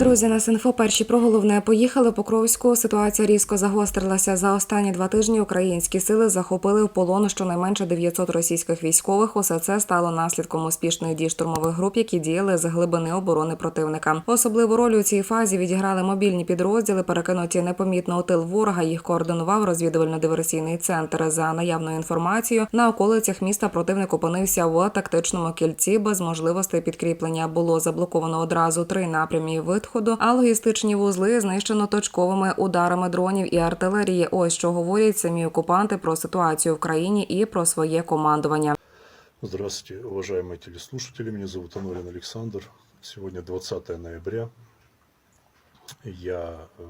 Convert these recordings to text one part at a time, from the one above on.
Друзі, на Синфо перші про головне поїхали по Покровську. Ситуація різко загострилася. За останні два тижні українські сили захопили в полон щонайменше 900 російських військових. Усе це стало наслідком успішних дій штурмових груп, які діяли з глибини оборони противника. Особливу роль у цій фазі відіграли мобільні підрозділи, перекинуті непомітно у тил ворога. Їх координував розвідувально-диверсійний центр. За наявною інформацією, на околицях міста противник опинився в тактичному кільці без можливостей підкріплення. Було заблоковано одразу три напрямі виходу, а логістичні вузли знищено точковими ударами дронів і артилерії. Ось що говорять самі окупанти про ситуацію в країні і про своє командування. Здравствуйте, уважаемые телеслушатели. Меня зовут Анорин Александр. Сегодня 20 ноября. Я э,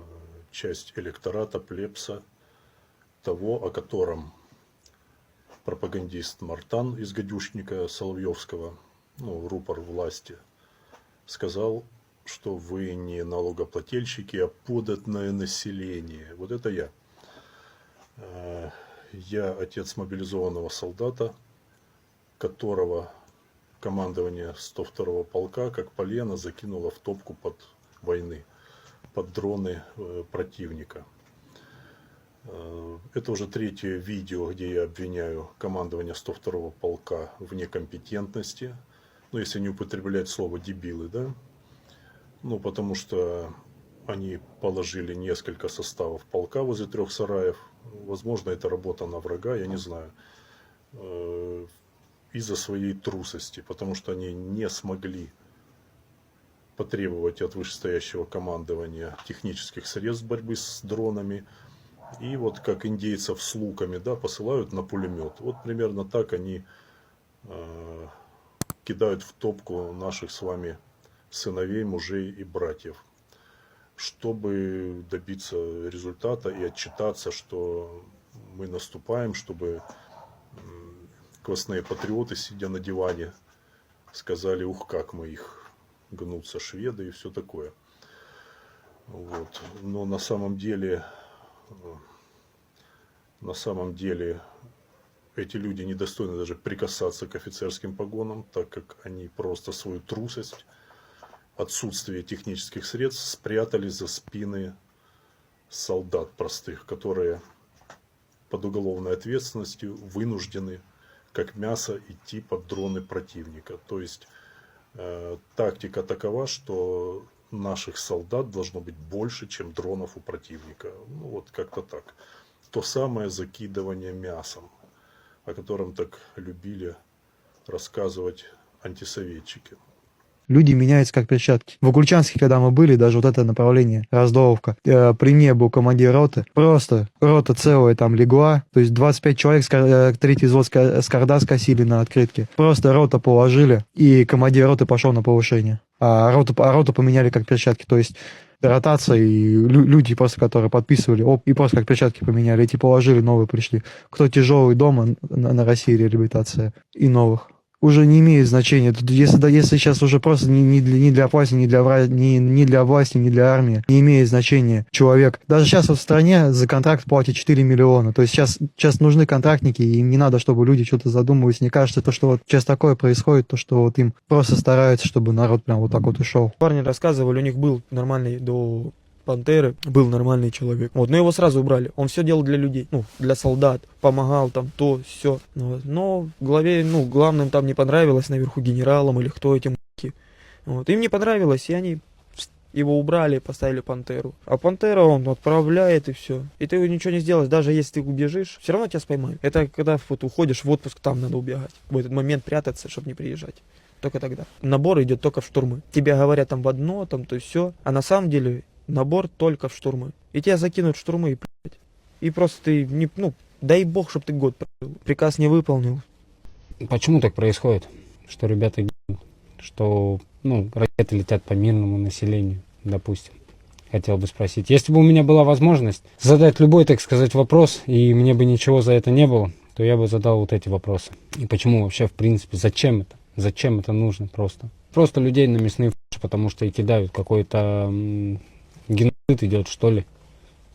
часть электората, плебса, того, о котором пропагандист Мартан из гадюшника Соловьевского, ну, рупор власти, сказал, что вы не налогоплательщики, а податное население. Вот это я. Э, Я отец мобилизованного солдата, которого командование 102-го полка, как полено, закинуло в топку под войны, под дроны э, противника. Э, Это уже третье видео, где я обвиняю командование 102-го полка в некомпетентности. Ну, если не употреблять слово дебилы, да? Ну, потому что они положили несколько составов полка возле трех сараев. Возможно, это работа на врага, я не знаю. Э, Из-за своей трусости, потому что они не смогли потребовать от вышестоящего командования технических средств борьбы с дронами. И вот как индейцев с луками, да, посылают на пулемет. Вот примерно так они э, кидают в топку наших с вами сыновей, мужей и братьев, чтобы добиться результата и отчитаться, что мы наступаем, чтобы квасные патриоты, сидя на диване, сказали, ух, как мы их гнутся шведы и все такое. Вот. Но на самом деле, э, на самом деле, эти люди недостойны даже прикасаться к офицерским погонам, так как они просто свою трусость, отсутствие технических средств спрятали за спины солдат простых, которые под уголовной ответственностью вынуждены как мясо идти под дроны противника. То есть э, тактика такова, что наших солдат должно быть больше, чем дронов у противника. Ну вот как-то так. То самое закидывание мясом, о котором так любили рассказывать антисоветчики. Люди меняются как перчатки. В Угульчанске, когда мы были, даже вот это направление, Раздоловка, э, при мне был командир роты, просто рота целая там легла, то есть 25 человек, э, третий взвод с карда скосили на открытке. Просто рота положили, и командир роты пошел на повышение. А роту, а роту поменяли как перчатки, то есть ротация, и лю- люди просто, которые подписывали, оп, и просто как перчатки поменяли, эти положили, новые пришли. Кто тяжелый дома на, на России реабилитация, и новых уже не имеет значения. Тут если, да, если сейчас уже просто ни, ни, для, ни для власти, ни для, вра- ни, для власти, ни для армии не имеет значения человек. Даже сейчас вот в стране за контракт платят 4 миллиона. То есть сейчас, сейчас нужны контрактники, и им не надо, чтобы люди что-то задумывались. Мне кажется, то, что вот сейчас такое происходит, то, что вот им просто стараются, чтобы народ прям вот так вот ушел. Парни рассказывали, у них был нормальный до Пантеры, был нормальный человек. Вот, но его сразу убрали. Он все делал для людей, ну, для солдат, помогал там, то, все. Вот. Но в главе, ну, главным там не понравилось наверху генералам или кто этим м***ки. Вот. Им не понравилось, и они его убрали, поставили Пантеру. А Пантера он отправляет и все. И ты ничего не сделаешь, даже если ты убежишь, все равно тебя споймают. Это когда вот уходишь в отпуск, там надо убегать. В этот момент прятаться, чтобы не приезжать. Только тогда. Набор идет только в штурмы. Тебе говорят там в одно, там то все. А на самом деле набор только в штурмы. И тебя закинут в штурмы и блядь. И просто ты не, ну, дай бог, чтобы ты год прожил. Приказ не выполнил. Почему так происходит? Что ребята гибнут, что ну, ракеты летят по мирному населению, допустим. Хотел бы спросить. Если бы у меня была возможность задать любой, так сказать, вопрос, и мне бы ничего за это не было, то я бы задал вот эти вопросы. И почему вообще, в принципе, зачем это? Зачем это нужно просто? Просто людей на мясные потому что и кидают какой-то геноцид идет, что ли.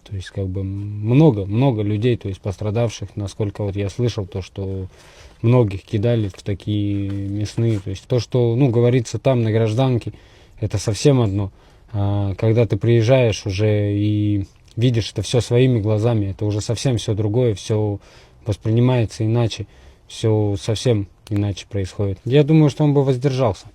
То есть, как бы, много, много людей, то есть, пострадавших, насколько вот я слышал, то, что многих кидали в такие мясные. То есть, то, что, ну, говорится там на гражданке, это совсем одно. А когда ты приезжаешь уже и видишь это все своими глазами, это уже совсем все другое, все воспринимается иначе, все совсем иначе происходит. Я думаю, что он бы воздержался,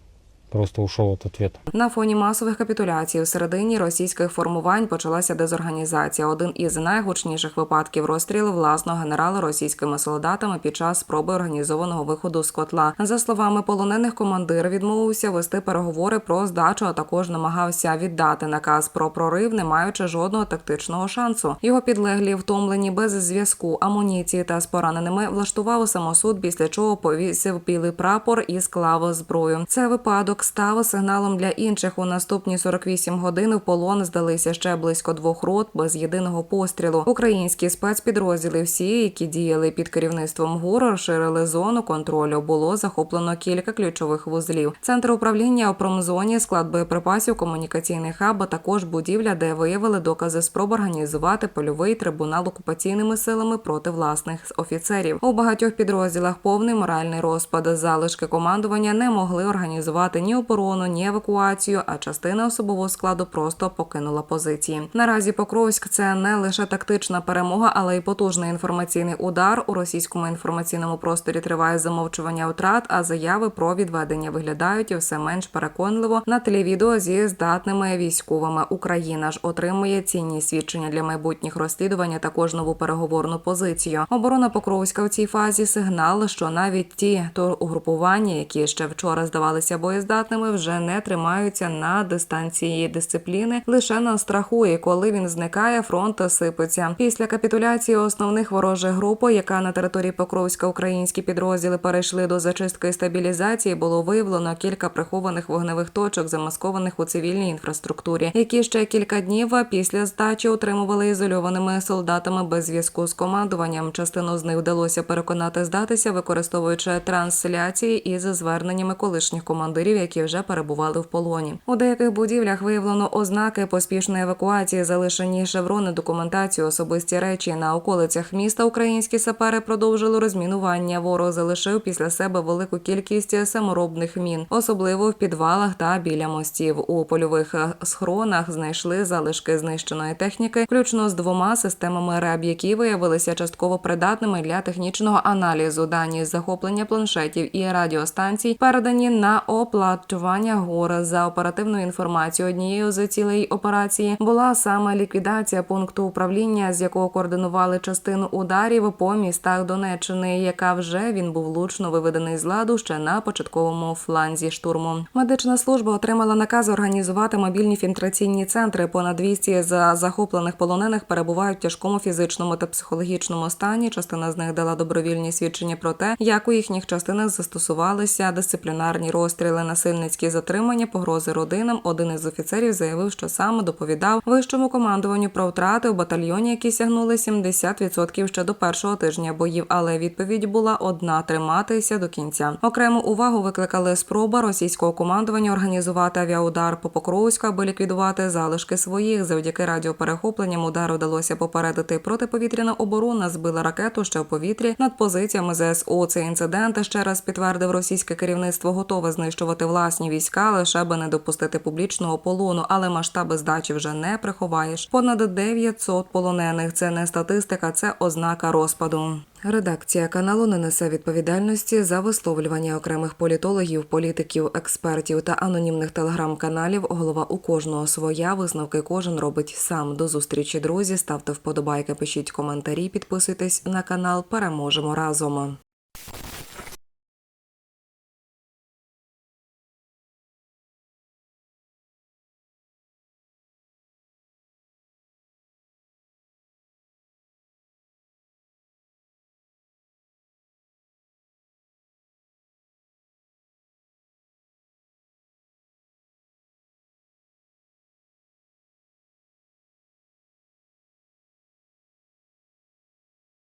просто ушел от ответа. На фоні масових капітуляцій всередині російських формувань почалася дезорганізація. Один із найгучніших випадків розстрілу власного генерала російськими солдатами під час спроби організованого виходу з котла. За словами полонених, командир відмовився вести переговори про здачу, а також намагався віддати наказ про прорив, не маючи жодного тактичного шансу. Його підлеглі, втомлені без зв'язку, амуніції та з пораненими, влаштував самосуд, після чого повісив білий прапор і склав зброю. Це випадок став сигналом для інших. У наступні 48 годин в полон здалися ще близько двох рот без єдиного пострілу. Українські спецпідрозділи, всі, які діяли під керівництвом ГУР, розширили зону контролю. Було захоплено кілька ключових вузлів. Центр управління у промзоні, склад боєприпасів, комунікаційний хаб, а також будівля, де виявили докази спроб організувати польовий трибунал окупаційними силами проти власних офіцерів. У багатьох підрозділах повний моральний розпад. Залишки командування не могли організувати ні оборону, ні евакуацію, а частина особового складу просто покинула позиції. Наразі Покровськ це не лише тактична перемога, але й потужний інформаційний удар. У російському інформаційному просторі триває замовчування втрат, а заяви про відведення виглядають все менш переконливо на телевідео зі здатними військовими. Україна ж отримує цінні свідчення для майбутніх розслідувань, а також нову переговорну позицію. Оборона Покровська в цій фазі сигнал, що навіть ті то угрупування, які ще вчора здавалися боєздатними, вже не тримаються на дистанції дисципліни лише на страху. І коли він зникає, фронт сипеться. Після капітуляції основних ворожих груп, яка на території Покровська українські підрозділи перейшли до зачистки і стабілізації, було виявлено кілька прихованих вогневих точок, замаскованих у цивільній інфраструктурі, які ще кілька днів після здачі утримували ізольованими солдатами без зв'язку з командуванням. Частину з них вдалося переконати здатися, використовуючи трансляції із зверненнями колишніх командирів, які вже перебували в полоні. У деяких будівлях виявлено ознаки поспішної евакуації, залишені шеврони, документацію, особисті речі. На околицях міста українські сапери продовжили розмінування. Ворог залишив після себе велику кількість саморобних мін, особливо в підвалах та біля мостів. У польових схронах знайшли залишки знищеної техніки, включно з двома системами РЕБ, які виявилися частково придатними для технічного аналізу. Дані з захоплення планшетів і радіостанцій передані на оплачування гор за оперативною інформацією. Однією з цілей операції була саме ліквідація пункту управління, з якого координували частину ударів по містах Донеччини, яка вже він був влучно виведений з ладу ще на початковому фланзі штурму. Медична служба отримала наказ організувати мобільні фільтраційні центри. Понад 200 з захоплених полонених перебувають в тяжкому фізичному та психологічному стані. Частина з них дала добровільні свідчення про те, як у їхніх частинах застосувалися дисциплінарні розстріли, насильницькі затримання, погрози родинам. Один із офіцерів заявив, що саме доповідав вищому командуванню про втрати в батальйоні, які сягнули 70% ще до першого тижня боїв. Але відповідь була одна триматися до кінця. Окрему увагу викликали спроба російського командування організувати авіаудар по Покровську, аби ліквідувати залишки своїх. Завдяки радіоперехопленням удару вдалося попередити протиповітряна оборона. Збила ракету ще в повітрі над позиціями ЗСУ. Цей інцидент ще раз підтвердив російське керівництво готове знищувати власні війська, лише аби не допустити публічного полону, але масштаби здачі вже не приховаєш. Понад 900 полонених. Це не статистика, це ознака розпаду. Редакція каналу не несе відповідальності за висловлювання окремих політологів, політиків, експертів та анонімних телеграм-каналів. Голова у кожного своя висновки кожен робить сам. До зустрічі, друзі. Ставте вподобайки, пишіть коментарі, підписуйтесь на канал. Переможемо разом.